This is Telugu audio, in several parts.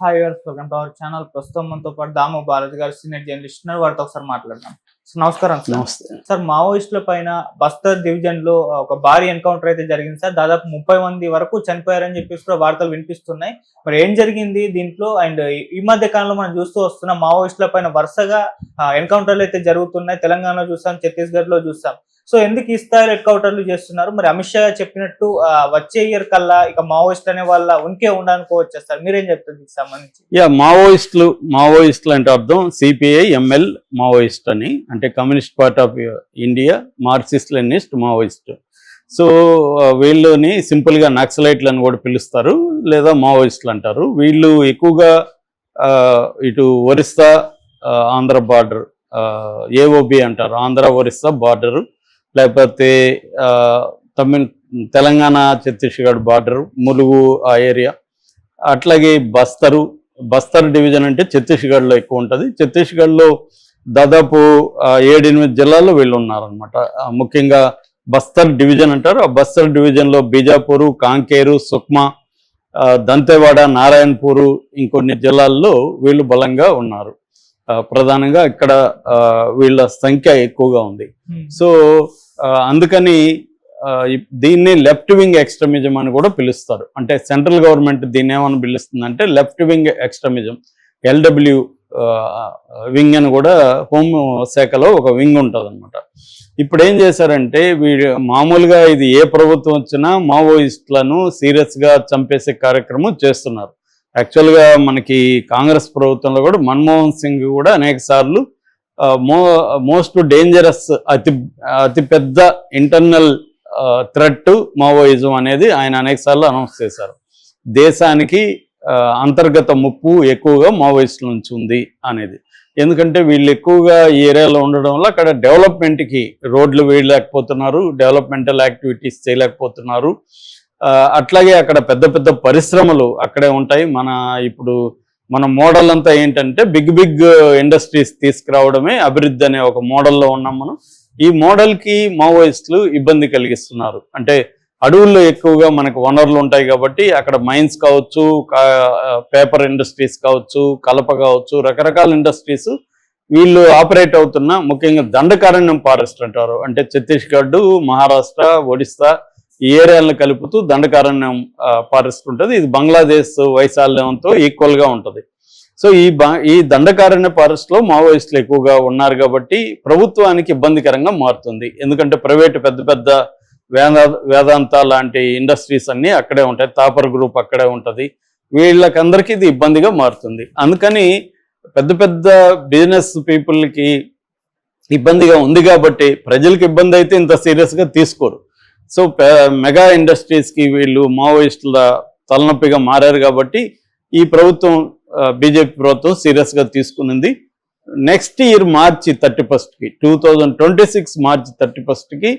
హాయ్ గారు వెల్కమ్ టు అవర్ ఛానల్ ప్రస్తుతం మనతో పాటు దాము బాలాజీ గారు సీనియర్ జర్నలిస్ట్ ఉన్నారు వారితో ఒకసారి మాట్లాడదాం. నమస్కారం సార్. నమస్తే. సార్ మావోయిస్టుల పైన బస్తర్ డివిజన్లో ఒక భారీ ఎన్కౌంటర్ అయితే జరిగింది సార్. దాదాపు ముప్పై మంది వరకు చనిపోయారని చెప్పేసి కూడా వార్తలు వినిపిస్తున్నాయి. మరి ఏం జరిగింది దీంట్లో? అండ్ ఈ మధ్య కాలంలో మనం చూస్తూ వస్తున్న మావోయిస్టుల పైన వరుసగా ఎన్కౌంటర్లు అయితే జరుగుతున్నాయి. తెలంగాణలో చూసాం ఛత్తీస్గఢ్లో చూసాం. సో ఎందుకు ఈ స్థాయిలో ఎన్కౌంటర్లు చేస్తున్నారు? మరి అమిత్ షా చెప్పినట్టు వచ్చే ఇయర్ కల్లా ఇక మావోయిస్ట్ అనే వాళ్ళ ఉనికే ఉండనుకోవచ్చు సార్? మీరేం చెప్తారు దీనికి సంబంధించి? యా మావోయిస్టులు మావోయిస్టులు అంటే అర్థం సిపిఐ ఎంఎల్ మావోయిస్ట్ అని. అంటే communist part of India Marxist Leninist Maoist. So వీళ్ళని సింపుల్గా నక్సలైట్లు అని కూడా పిలుస్తారు లేదా మావోయిస్టులు అంటారు. వీళ్ళు ఎక్కువగా ఇటు ఒరిస్సా ఆంధ్ర బార్డర్ ఏఓబి అంటారు. ఆంధ్ర ఒరిస్సా బార్డరు లేకపోతే తమిళ తెలంగాణ ఛత్తీస్గఢ్ బార్డరు ములుగు ఆ ఏరియా. అట్లాగే బస్తరు బస్తర్ డివిజన్ అంటే ఛత్తీస్గఢ్లో ఎక్కువ ఉంటుంది. ఛత్తీస్గఢ్లో దాదాపు ఏడెనిమిది జిల్లాల్లో వీళ్ళు ఉన్నారనమాట ముఖ్యంగా బస్తర్ డివిజన్ అంటారు. ఆ బస్తర్ డివిజన్లో బీజాపూరు కాంకేరు సుక్మా దంతెవాడ నారాయణపూరు ఇంకొన్ని జిల్లాల్లో వీళ్ళు బలంగా ఉన్నారు. ప్రధానంగా ఇక్కడ వీళ్ళ సంఖ్య ఎక్కువగా ఉంది. సో ఆ, అందుకని దీన్ని లెఫ్ట్ వింగ్ ఎక్స్ట్రీమిజం అని కూడా పిలుస్తారు. అంటే సెంట్రల్ గవర్నమెంట్ దీన్ని ఏమని పిలుస్తుందంటే left wing extremism L W wing అని కూడా హోమ్ శాఖలో ఒక వింగ్ ఉంటుంది అనమాట ఇప్పుడు ఏం చేశారంటే వీడు మామూలుగా ఇది ఏ ప్రభుత్వం వచ్చినా మావోయిస్టులను సీరియస్గా చంపేసే కార్యక్రమం చేస్తున్నారు. యాక్చువల్గా మనకి కాంగ్రెస్ ప్రభుత్వంలో కూడా మన్మోహన్ సింగ్ కూడా అనేక సార్లు మో మోస్ట్ డేంజరస్ అతి అతిపెద్ద ఇంటర్నల్ థ్రెట్ మావోయిజం అనేది ఆయన అనేక సార్లు అనౌన్స్ చేశారు. దేశానికి అంతర్గత ముప్పు ఎక్కువగా మావోయిస్టుల నుంచి ఉంది అనేది. ఎందుకంటే వీళ్ళు ఎక్కువగా ఈ ఏరియాలో ఉండడం వల్ల అక్కడ డెవలప్మెంట్కి రోడ్లు వేయలేకపోతున్నారు డెవలప్మెంటల్ యాక్టివిటీస్ చేయలేకపోతున్నారు. అట్లాగే అక్కడ పెద్ద పెద్ద పరిశ్రమలు అక్కడే ఉంటాయి. మన ఇప్పుడు మన మోడల్ అంతా ఏంటంటే బిగ్ బిగ్ ఇండస్ట్రీస్ తీసుకురావడమే అభివృద్ధి అనే ఒక మోడల్లో ఉన్నాం మనం. ఈ మోడల్కి మావోయిస్టులు ఇబ్బంది కలిగిస్తున్నారు. అంటే అడవుల్లో ఎక్కువగా మనకు వనరులు ఉంటాయి కాబట్టి అక్కడ మైన్స్ కావచ్చు పేపర్ ఇండస్ట్రీస్ కావచ్చు కలప కావచ్చు రకరకాల ఇండస్ట్రీస్ వీళ్ళు ఆపరేట్ అవుతున్న ముఖ్యంగా దండకారణ్యం ఫారెస్ట్ అంటారు. అంటే ఛత్తీస్గఢ్ మహారాష్ట్ర ఒడిస్సా ఈ ఏరియాలను కలుపుతూ దండకారణ్యం ఫారెస్ట్ ఉంటుంది. ఇది బంగ్లాదేశ్ వైశాల్యంతో ఈక్వల్గా ఉంటుంది. సో ఈ ఈ దండకారణ్య ఫారెస్ట్లో మావోయిస్టులు ఎక్కువగా ఉన్నారు కాబట్టి ప్రభుత్వానికి ఇబ్బందికరంగా మారుతుంది. ఎందుకంటే ప్రైవేట్ పెద్ద పెద్ద వేద వేదాంత లాంటి ఇండస్ట్రీస్ అన్నీ అక్కడే ఉంటాయి. తాపర్ గ్రూప్ అక్కడే ఉంటుంది. వీళ్ళకందరికీ ఇది ఇబ్బందిగా మారుతుంది. అందుకని పెద్ద పెద్ద బిజినెస్ పీపుల్కి ఇబ్బందిగా ఉంది కాబట్టి ప్రజలకు ఇబ్బంది అయితే ఇంత సీరియస్గా తీసుకోరు. సో మెగా ఇండస్ట్రీస్కి వీళ్ళు మావోయిస్టుల తలనొప్పిగా మారారు కాబట్టి ఈ ప్రభుత్వం బీజేపీ ప్రభుత్వం సీరియస్గా తీసుకునింది. నెక్స్ట్ ఇయర్ మార్చి థర్టీ ఫస్ట్కి two thousand twenty six March thirty ఫస్ట్కి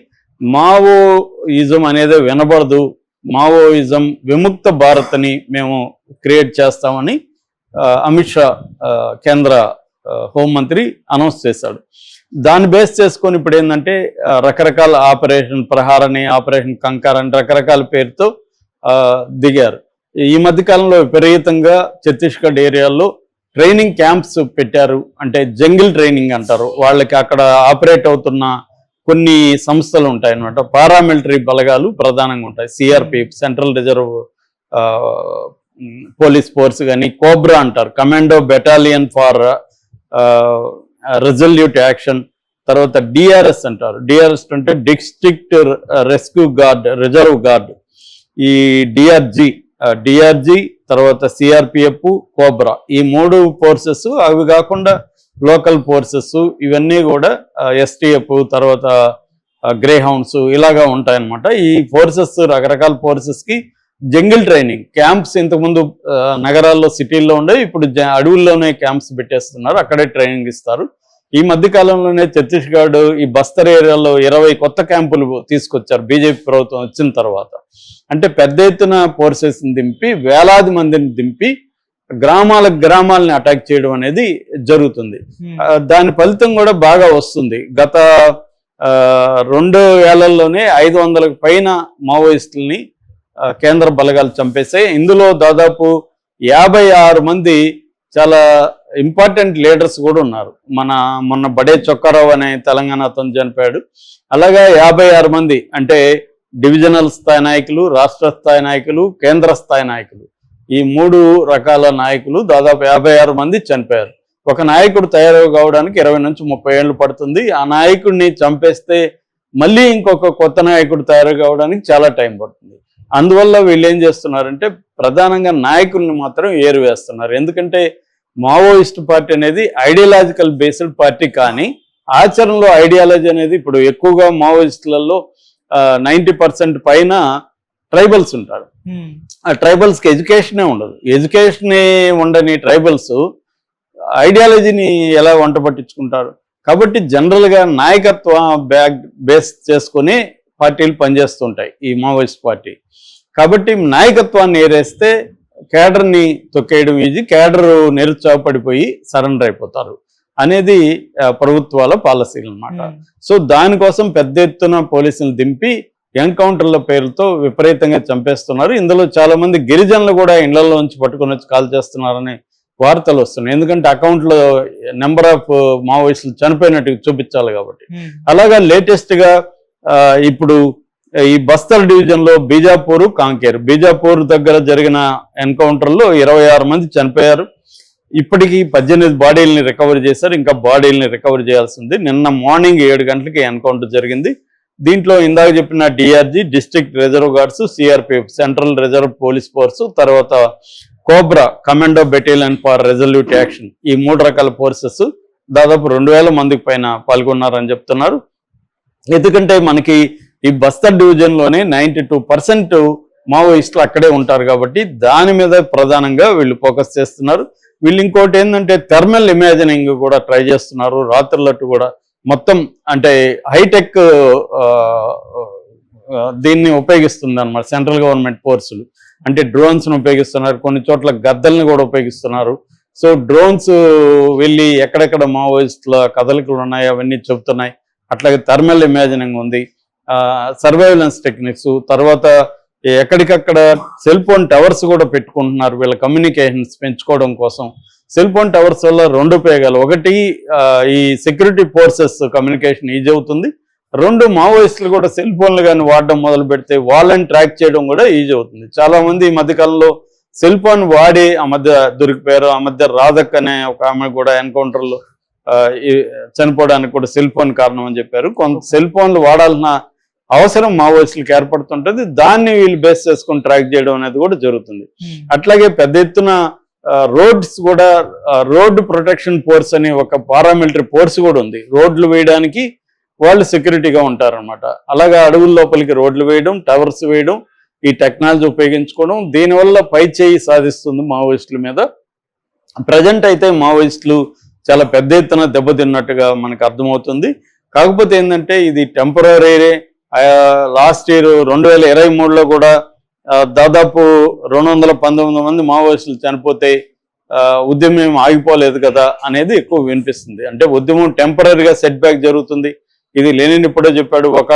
మావోయిజం అనేది వినబడదు. మావోయిజం విముక్త భారత్ని మేము క్రియేట్ చేస్తామని అమిత్ షా కేంద్ర హోంమంత్రి అనౌన్స్ చేశాడు. దాన్ని బేస్ చేసుకొని ఇప్పుడు ఏంటంటే రకరకాల ఆపరేషన్ ప్రహారని ఆపరేషన్ కంకార్ అని రకరకాల పేరుతో దిగారు. ఈ మధ్యకాలంలో విపరీతంగా ఛత్తీస్గఢ్ ఏరియాలో ట్రైనింగ్ క్యాంప్స్ పెట్టారు. అంటే జంగిల్ ట్రైనింగ్ అంటారు. వాళ్ళకి అక్కడ ఆపరేట్ అవుతున్న కొన్ని సంస్థలు ఉంటాయి అన్నమాట పారామిలిటరీ బలగాలు ప్రధానంగా ఉంటాయి. CRPF central reserve police force కానీ కోబ్రా అంటారు. Commando battalion for resolute action తర్వాత డిఆర్ఎస్ అంటారు. డిఆర్ఎస్ అంటే district rescue guard reserve guard ఈ డిఆర్జి డిఆర్జి తర్వాత సిఆర్పిఎఫ్ కోబ్రా ఈ మూడు ఫోర్సెస్ అవి కాకుండా లోకల్ ఫోర్సెస్ ఇవన్నీ కూడా ఎస్టీఎఫ్ తర్వాత గ్రే హౌండ్స్ ఇలాగా ఉంటాయన్నమాట. ఈ ఫోర్సెస్ రకరకాల ఫోర్సెస్కి జంగిల్ ట్రైనింగ్ క్యాంప్స్ ఇంతకుముందు నగరాల్లో సిటీల్లో ఉండే ఇప్పుడు అడవుల్లోనే క్యాంప్స్ పెట్టేస్తున్నారు అక్కడే ట్రైనింగ్ ఇస్తారు. ఈ మధ్య కాలంలోనే ఛత్తీస్గఢ్ ఈ బస్తర్ ఏరియాలో ఇరవై కొత్త క్యాంపులు తీసుకొచ్చారు బీజేపీ ప్రభుత్వం వచ్చిన తర్వాత. అంటే పెద్ద ఎత్తున ఫోర్సెస్ని దింపి వేలాది మందిని దింపి గ్రామాల గ్రామాలని అటాక్ చేయడం అనేది జరుగుతుంది. దాని ఫలితం కూడా బాగా వస్తుంది. గత రెండు వేలల్లోనే ఐదు వందలకు పైన మావోయిస్టుల్ని కేంద్ర బలగాలు చంపేశాయి. ఇందులో దాదాపు యాభై ఆరు మంది చాలా ఇంపార్టెంట్ లీడర్స్ కూడా ఉన్నారు. మన మొన్న బడే చొక్కారావు అనే తెలంగాణ అతను చనిపోయాడు. అలాగా యాభై ఆరు మంది అంటే డివిజనల్ స్థాయి నాయకులు రాష్ట్ర స్థాయి నాయకులు కేంద్ర స్థాయి నాయకులు. ఈ మూడు రకాల నాయకులు దాదాపు యాభై ఆరు మంది చనిపోయారు. ఒక నాయకుడు తయారు కావడానికి ఇరవై నుంచి ముప్పై ఏళ్ళు పడుతుంది. ఆ నాయకుడిని చంపేస్తే మళ్ళీ ఇంకొక కొత్త నాయకుడు తయారు కావడానికి చాలా టైం పడుతుంది. అందువల్ల వీళ్ళు ఏం చేస్తున్నారంటే ప్రధానంగా నాయకుల్ని మాత్రం ఏరు వేస్తున్నారు ఎందుకంటే మావోయిస్ట్ పార్టీ అనేది ఐడియాలజికల్ బేస్డ్ పార్టీ కానీ ఆచరణలో ఐడియాలజీ అనేది ఇప్పుడు ఎక్కువగా మావోయిస్టులలో నైంటీ పర్సెంట్ పైన ట్రైబల్స్ ఉంటారు. ఆ ట్రైబల్స్కి ఎడ్యుకేషనే ఉండదు. ఎడ్యుకేషనే ఉండని ట్రైబల్స్ ఐడియాలజీని ఎలా వంట పట్టించుకుంటారు? కాబట్టి జనరల్గా నాయకత్వ బ్యాగ్ బేస్ చేసుకొని పార్టీలు పనిచేస్తుంటాయి ఈ మావోయిస్ట్ పార్టీ. కాబట్టి నాయకత్వాన్ని ఏరేస్తే కేడర్ని తొక్కేయడం ఈజీ కేడర్ నిరుత్సాహపడిపోయి సరెండర్ అయిపోతారు అనేది ప్రభుత్వాల పాలసీలు అన్నమాట ఉమ్, సో దానికోసం పెద్ద ఎత్తున పోలీసులు దింపి ఎన్కౌంటర్ల పేరుతో విపరీతంగా చంపేస్తున్నారు. ఇందులో చాలా మంది గిరిజనులు కూడా ఇళ్ళలో నుంచి పట్టుకొని వచ్చి కాల్ చేస్తున్నారని వార్తలు వస్తున్నాయి. ఎందుకంటే అకౌంట్లో నెంబర్ ఆఫ్ మావోయిస్టులు చనిపోయినట్టు చూపించాలి కాబట్టి. అలాగా లేటెస్ట్గా ఆ, ఇప్పుడు ఈ బస్తర్ డివిజన్లో బీజాపూర్ కాంకేర్. బీజాపూర్ దగ్గర జరిగిన ఎన్కౌంటర్లో ఇరవై ఆరు మంది చనిపోయారు. ఇప్పటికీ పద్దెనిమిది బాడీలని రికవర్ చేశారు. ఇంకా బాడీలని రికవర్ చేయాల్సి ఉంది నిన్న మార్నింగ్ ఏడు గంటలకి ఎన్కౌంటర్ జరిగింది. దీంట్లో ఇందాక చెప్పిన DRG district reserve guards CRPF central reserve police force తర్వాత COBRA commando battalion for resolute action ఈ మూడు రకాల ఫోర్సెస్ దాదాపు రెండు వేల మందికి పైన పాల్గొన్నారని చెప్తున్నారు. ఎందుకంటే మనకి ఈ బస్తర్ డివిజన్లోనే నైంటీ టూ పర్సెంట్ మావోయిస్టులు అక్కడే ఉంటారు కాబట్టి దాని మీద ప్రధానంగా వీళ్ళు ఫోకస్ చేస్తున్నారు. వీళ్ళు ఇంకోటి ఏంటంటే థర్మల్ ఇమాజినింగ్ కూడా ట్రై చేస్తున్నారు. రాత్రులట్టు కూడా మొత్తం అంటే హైటెక్ దీన్ని ఉపయోగిస్తుంది అనమాట సెంట్రల్ గవర్నమెంట్ ఫోర్సులు అంటే డ్రోన్స్ను ఉపయోగిస్తున్నారు. కొన్ని చోట్ల గద్దల్ని కూడా ఉపయోగిస్తున్నారు. సో డ్రోన్స్ వెళ్ళి ఎక్కడెక్కడ మావోయిస్టుల కదలికలు ఉన్నాయి అవన్నీ చెబుతున్నాయి. అట్లాగే థర్మల్ ఇమాజినింగ్ ఉంది. Surveillance techniques. తర్వాత ఎక్కడికక్కడ సెల్ ఫోన్ టవర్స్ కూడా పెట్టుకుంటున్నారు. వీళ్ళ కమ్యూనికేషన్స్ పెంచుకోవడం కోసం. సెల్ ఫోన్ టవర్స్ వల్ల రెండు ఉపయోగాలు. ఒకటి ఈ సెక్యూరిటీ ఫోర్సెస్ కమ్యూనికేషన్ ఈజీ అవుతుంది. రెండు మావోయిస్టులు కూడా సెల్ ఫోన్లు కానీ వాడడం మొదలు పెడితే వాళ్ళని ట్రాక్ చేయడం కూడా ఈజీ అవుతుంది. చాలా మంది ఈ మధ్యకాలంలో సెల్ ఫోన్ వాడి ఆ మధ్య దొరికిపోయారు. ఆ మధ్య రాధక్ అనే ఒక ఆమె కూడా ఎన్కౌంటర్లో చనిపోవడానికి కూడా సెల్ ఫోన్ కారణం అని చెప్పారు. కొంత సెల్ ఫోన్లు వాడాల్సిన అవసరం మావోయిస్టులకు ఏర్పడుతుంటది. దాన్ని వీళ్ళు బేస్ చేసుకొని ట్రాక్ చేయడం అనేది కూడా జరుగుతుంది. అట్లాగే పెద్ద ఎత్తున రోడ్స్ కూడా రోడ్ ప్రొటెక్షన్ ఫోర్స్ అని ఒక పారామిలిటరీ ఫోర్స్ కూడా ఉంది. రోడ్లు వేయడానికి వాళ్ళు సెక్యూరిటీగా ఉంటారన్నమాట. అలాగా అడవుల లోపలికి రోడ్లు వేయడం టవర్స్ వేయడం ఈ టెక్నాలజీ ఉపయోగించుకోవడం దీనివల్ల పై చేయి సాధిస్తుంది మావోయిస్టుల మీద. ప్రజెంట్ అయితే మావోయిస్టులు చాలా పెద్ద ఎత్తున దెబ్బతిన్నట్టుగా మనకు అర్థమవుతుంది. కాకపోతే ఏంటంటే ఇది టెంపరీ లాస్ట్ ఇయర్ రెండు వేల ఇరవై మూడులో కూడా దాదాపు రెండు వందల పంతొమ్మిది మంది మావోయిస్టులు చనిపోతే ఆ, ఉద్యమం ఏం ఆగిపోలేదు కదా అనేది ఎక్కువ వినిపిస్తుంది. అంటే ఉద్యమం టెంపరీగా సెట్ బ్యాక్ జరుగుతుంది. ఇది లేని ఇప్పుడే చెప్పాడు ఒక